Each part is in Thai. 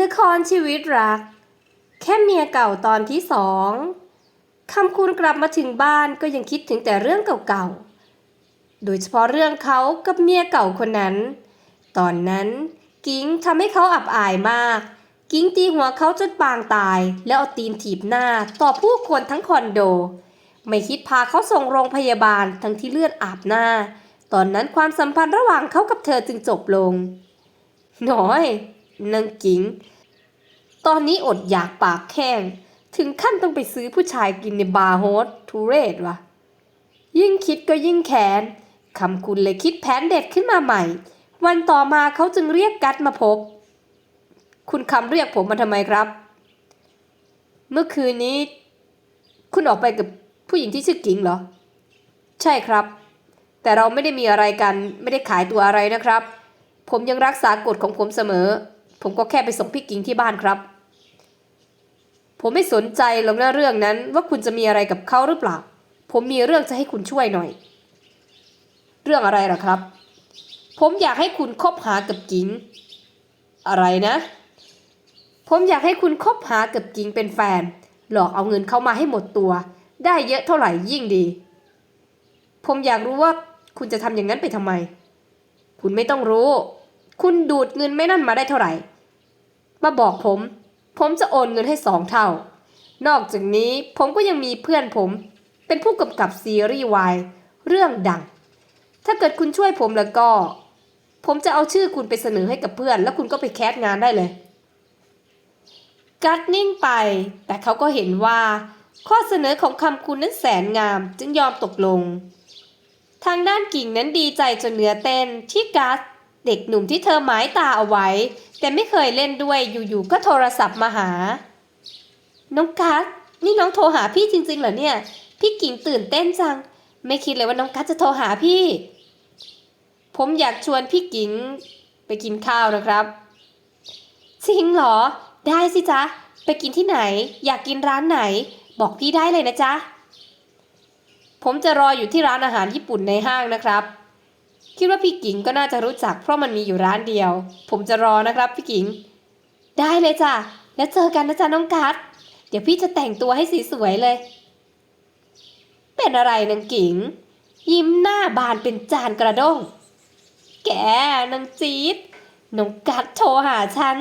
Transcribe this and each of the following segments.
ละครชีวิตรัก แค่เมียเก่าตอนที่สองคำคุณกลับมาถึงบ้านก็ยังคิดถึงแต่เรื่องเก่าๆ โดยเฉพาะเรื่องเขากับเมียเก่าคนนั้น ตอนนั้นกิ้งทำให้เขาอับอายมาก กิ้งตีหัวเขาจนปางตาย แล้วเอาตีนถีบหน้าต่อผู้คนทั้งคอนโด ไม่คิดพาเขาส่งโรงพยาบาลทั้งที่เลือดอาบหน้า ตอนนั้นความสัมพันธ์ระหว่างเขากับเธอจึงจบลงน้อย นางกิง ตอนนี้อดอยากปากแข้ง ถึงขั้นต้องไปซื้อผู้ชายกินในบาร์โฮสทุเรศวะยิ่งคิดก็ยิ่งแค้นคำคุณเลยคิดแผนเด็ดขึ้นมาใหม่ วันต่อมาเขาจึงเรียกกัดมาพบ คุณคำเรียกผมมาทำไมครับ เมื่อคืนนี้ คุณออกไปกับผู้หญิงที่ชื่อกิงเหรอ ใช่ครับ แต่เราไม่ได้มีอะไรกัน ไม่ได้ขายตัวอะไรนะครับ ผมยังรักษากฎของผมเสมอ ผมก็แค่ไปส่งพี่กิงที่บ้านครับ ผมไม่สนใจหรอกนะเรื่องนั้นว่าคุณจะมีอะไรกับเขาหรือเปล่า ผมมีเรื่องจะให้คุณช่วยหน่อย เรื่องอะไรล่ะครับ ผมอยากให้คุณคบหากับกิงอะไรนะ ผมอยากให้คุณคบหากับกิงเป็นแฟน หลอกเอาเงินเข้ามาให้หมดตัว ได้เยอะเท่าไหร่ยิ่งดี ผมอยากรู้ว่าคุณจะทำอย่างนั้นไปทำไม คุณไม่ต้องรู้ คุณดูดเงินไม่นั่นมาได้เท่าไหร่ มาบอกผม ผมจะโอนเงินให้สองเท่า นอกจากนี้ผมก็ยังมีเพื่อนผม เป็นผู้กำกับซีรีส์วายเรื่องดัง ถ้าเกิดคุณช่วยผมแล้วก็ ผมจะเอาชื่อคุณไปเสนอให้กับเพื่อน แล้วคุณก็ไปแคสงานได้เลย กัดนิ่งไป แต่เขาก็เห็นว่า ข้อเสนอของคำคุณนั้นแสนงามจึงยอมตกลง ทางด้านกิ่งนั้นดีใจจนเนื้อเต้นที่กัส เด็กหนุ่มที่เธอหมายตาเอาไว้ แต่ไม่เคยเล่นด้วยอยู่ๆก็โทรศัพท์มาหา น้องกัสนี่น้องโทรหาพี่จริงๆเหรอเนี่ย พี่กิ่งตื่นเต้นจัง ไม่คิดเลยว่าน้องกัสจะโทรหาพี่ ผมอยากชวนพี่กิ่งไปกินข้าวนะครับ จริงเหรอ ได้สิจ๊ะ ไปกินที่ไหน อยากกินร้านไหน บอกพี่ได้เลยนะจ๊ะ ผมจะรออยู่ที่ร้านอาหารญี่ปุ่นในห้างนะครับ คิดว่าพี่กิงก็น่าจะรู้จักเพราะมันมีอยู่ร้านเดียว ผมจะรอนะครับพี่กิงได้เลยจ้ะ แล้วเจอกันนะจ๊ะน้องกัสเดี๋ยวพี่จะแต่งตัวให้สีสวยเลย เป็นอะไรนางกิงยิ้มหน้าบานเป็นจานกระด้ง แกนางจี๊ดน้องกัดโทรหาฉัน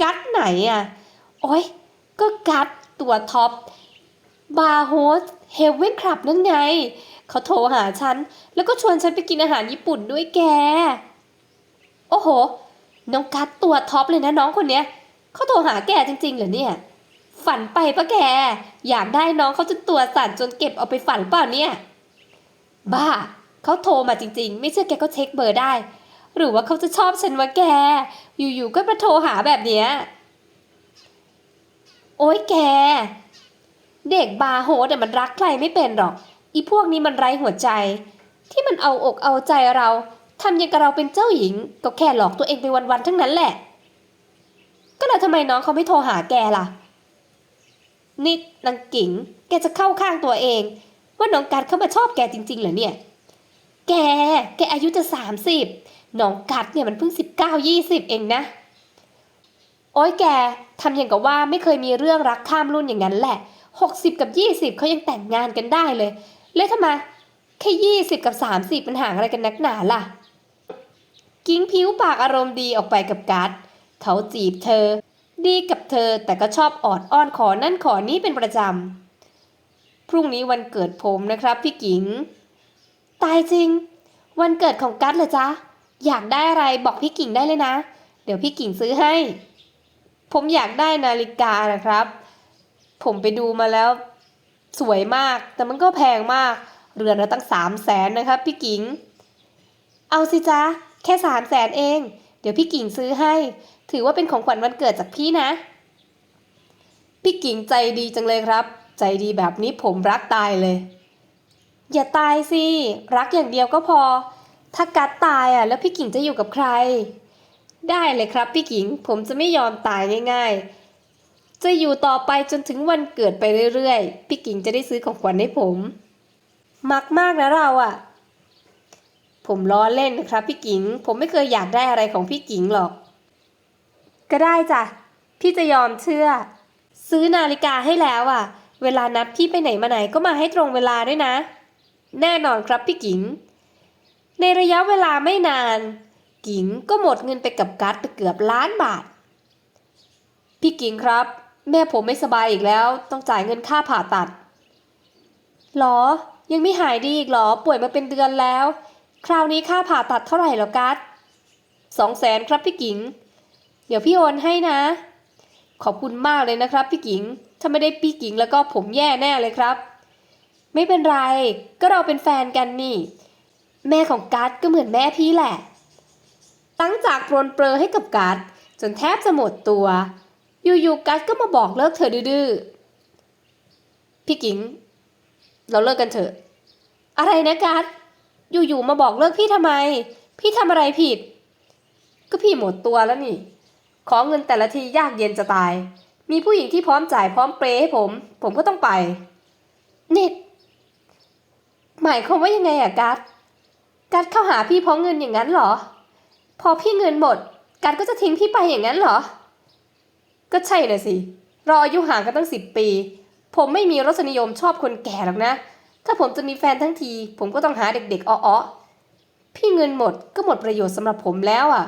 กัดไหนอะ โอ๊ยก็กัดตัวท็อป บาร์โฮสเฮเว่นคลับนั่นไง เขาโทรหาฉัน แล้วก็ชวนฉันไปกินอาหารญี่ปุ่นด้วยแก โอ้โห น้องกัดตัวท็อปเลยนะน้องคนเนี้ยเขาโทรหาแกจริงๆเหรอเนี่ย ฝันไปปะแก อยากได้น้องเขาจนตัวสั่นจนเก็บเอาไปฝันเปล่าเนี่ย บ้า เขาโทรมาจริง ๆ ไม่เชื่อแกก็เช็คเบอร์ได้ หรือว่าเขาจะชอบฉันวะแก อยู่ๆก็มาโทรหาแบบเนี้ย โอ๊ยแก เด็กบาโฮสเนี่มันรักใครไม่เป็นหรอก อีพวกนี้มันไร้หัวใจ ที่มันเอาอกเอาใจเราทำยังกับเราเป็นเจ้าหญิง ก็แค่หลอกตัวเองไปวันๆทั้งนั้นแหละ ก็แล้วทำไมน้องเขาไม่โทรหาแกล่ะ นี่นางกิ่งแกจะเข้าข้างตัวเอง ว่าน้องกัดเข้ามาชอบแกจริงๆเหรอเนี่ย แก แกอายุจะสามสิบน้องกัดเนี่ยมันเพิ่งสิบเก้ายี่สิบเองนะ โอ้ยแกทำอย่างกับว่าไม่เคยมีเรื่องรักข้ามรุ่นอย่างนั้นแหละหกสิบกับยี่สิบเขายังแต่งงานกันได้เลย แล้วทำไมแค่ยี่สิบกับสามสิบมันห่างอะไรกันนักหนาล่ะ กิ้งผิวปากอารมณ์ดีออกไปกับกัดเขาจีบเธอ ดีกับเธอแต่ก็ชอบออดอ้อนขอนั่นขอนี้เป็นประจำ พรุ่งนี้วันเกิดผมนะครับพี่กิง ตายจริง วันเกิดของกัดเหรอจ๊ะ อยากได้อะไรบอกพี่กิ่งได้เลยนะ เดี๋ยวพี่กิ่งซื้อให้ ผมอยากได้นาฬิกานะครับ ผมไปดูมาแล้ว สวยมาก แต่มันก็แพงมาก เรือนละตั้งสามแสนนะครับพี่กิ่ง เอาสิจ๊ะ แค่สามแสนเอง เดี๋ยวพี่กิ่งซื้อให้ ถือว่าเป็นของขวัญวันเกิดจากพี่นะ พี่กิ่งใจดีจังเลยครับ ใจดีแบบนี้ผมรักตายเลย อย่าตายสิ รักอย่างเดียวก็พอ ถ้ากัดตายอะ แล้วพี่กิ่งจะอยู่กับใคร ได้เลยครับพี่กิ่ง ผมจะไม่ยอมตายง่ายๆ จะอยู่ต่อไปจนถึงวันเกิดไปเรื่อยๆ พี่กิ่งจะได้ซื้อของขวัญให้ผม มักมากนะเราอะ ผมล้อเล่นนะครับพี่กิ่ง ผมไม่เคยอยากได้อะไรของพี่กิ่งหรอก ก็ได้จ้ะ พี่จะยอมเชื่อ ซื้อนาฬิกาให้แล้วอะ เวลานัดพี่ไปไหนมาไหนก็มาให้ตรงเวลาด้วยนะ แน่นอนครับพี่กิงในระยะเวลาไม่นาน กิงก็หมดเงินไปกับการ์ดไปเกือบล้านบาท พี่กิงครับ แม่ผมไม่สบายอีกแล้ว ต้องจ่ายเงินค่าผ่าตัดหรอ ยังไม่หายดีอีกหรอ ป่วยมาเป็นเดือนแล้ว คราวนี้ค่าผ่าตัดเท่าไหร่หรอกัสสองแสนครับพี่กิง เดี๋ยวพี่โอนให้นะ ขอบคุณมากเลยนะครับพี่กิง ถ้าไม่ได้พี่กิงแล้วก็ผมแย่แน่เลยครับ ไม่เป็นไร ก็เราเป็นแฟนกันนี่ แม่ของกัสก็เหมือนแม่พี่แหละ ตั้งจากปรนเปรอให้กับกัสจนแทบจะหมดตัว อยู่ๆกัสก็มาบอกเลิกเธอดื้อๆพี่กิงเราเลิกกันเถอะ อะไรนะกัสอยู่ๆมาบอกเลิกพี่ทำไม พี่ทำอะไรผิด ก็พี่หมดตัวแล้วนี่ ขอเงินแต่ละทียากเย็นจะตาย มีผู้หญิงที่พร้อมจ่ายพร้อมเปรย์ให้ผม ผมก็ต้องไปนี่หมายความว่ายังไงอะกัสกัสเข้าหาพี่เพราะเงินอย่างนั้นเหรอ พอพี่เงินหมดกัสก็จะทิ้งพี่ไปอย่างนั้นเหรอ ก็ใช่เลยสิเราอายุห่างกันตั้งสิบปี ผมไม่มีรสนิยมชอบคนแก่หรอกนะ ถ้าผมจะมีแฟนทั้งที ผมก็ต้องหาเด็กๆอ้อๆพี่เงินหมดก็หมดประโยชน์สำหรับผมแล้วอะ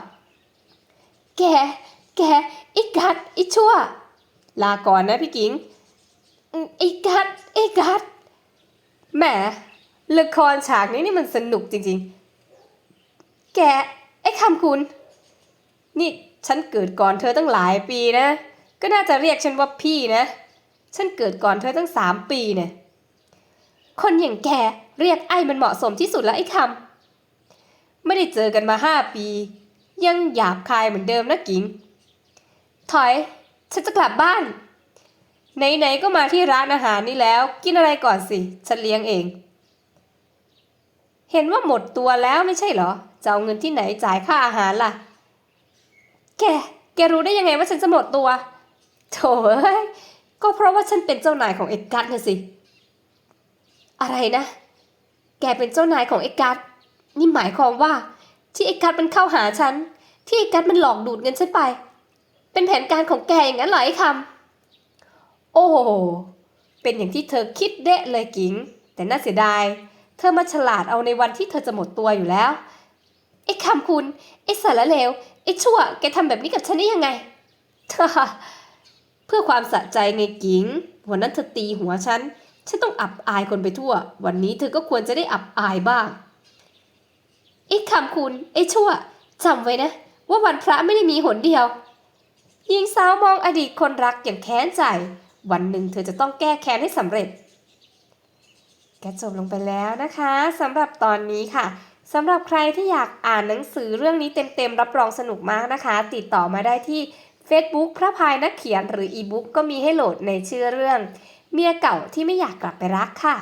แก แกไอ้กัดไอ้ชั่ว ลาก่อนนะพี่กิงอืมไอ้กัดไอ้กัดแหมละครฉากนี้นี่มันสนุกจริงๆ แกไอ้คำคุณ นี่ฉันเกิดก่อนเธอตั้งหลายปีนะ ก็น่าจะเรียกฉันว่าพี่นะ ฉันเกิดก่อนเธอตั้งสามปีเนี่ย คนอย่างแกเรียกไอ้มันเหมาะสมที่สุดแล้วไอ้คำไม่ได้เจอกันมาห้าปี ยังหยาบคายเหมือนเดิมนะกิง ถอย ฉันจะกลับบ้าน ไหนๆก็มาที่ร้านอาหารนี่แล้ว กินอะไรก่อนสิ ฉันเลี้ยงเอง เห็นว่าหมดตัวแล้วไม่ใช่เหรอ จะเอาเงินที่ไหนจ่ายค่าอาหารล่ะ แก แกรู้ได้ยังไงว่าฉันจะหมดตัว โถเอ้ยก็เพราะว่าฉันเป็นเจ้านายของเอ็ดการ์ดนะสิ อะไรนะ แกเป็นเจ้านายของเอ็ดการ์ดนี่หมายความว่า ที่เอ็ดการ์ดมันเข้าหาฉัน ที่เอ็ดการ์ดมันหลอกดูดเงินฉันไป เป็นแผนการของแกอย่างนั้นเหรอไอ้คำโอ้โห เป็นอย่างที่เธอคิดเดะเลยกิง แต่น่าเสียดาย เธอมาฉลาดเอาในวันที่เธอจะหมดตัวอยู่แล้ว ไอ้คำคุณ ไอ้สารเลว ไอ้ชั่ว แกทำแบบนี้กับฉันได้ยังไงเธอ เพื่อความสะใจไงกิงวันนั้นเธอตีหัวฉัน ฉันต้องอับอายคนไปทั่ว วันนี้เธอก็ควรจะได้อับอายบ้างไอ้คำคุณไอ้ชั่วจำไว้นะ ว่าวันพระไม่ได้มีหนเดียวหญิงสาวมองอดีตคนรักอย่างแค้นใจ วันหนึ่งเธอจะต้องแก้แค้นให้สำเร็จก็จบลงไปแล้วนะคะสำหรับตอนนี้ค่ะสำหรับใครที่อยากอ่านหนังสือเรื่องนี้เต็มๆ รับรองสนุกมากนะคะ ติดต่อมาได้ที่ Facebook พระพายนักเขียนหรืออีบุ๊กก็มีให้โหลดในชื่อเรื่อง เมียเก่าที่ไม่อยากกลับไปรักค่ะ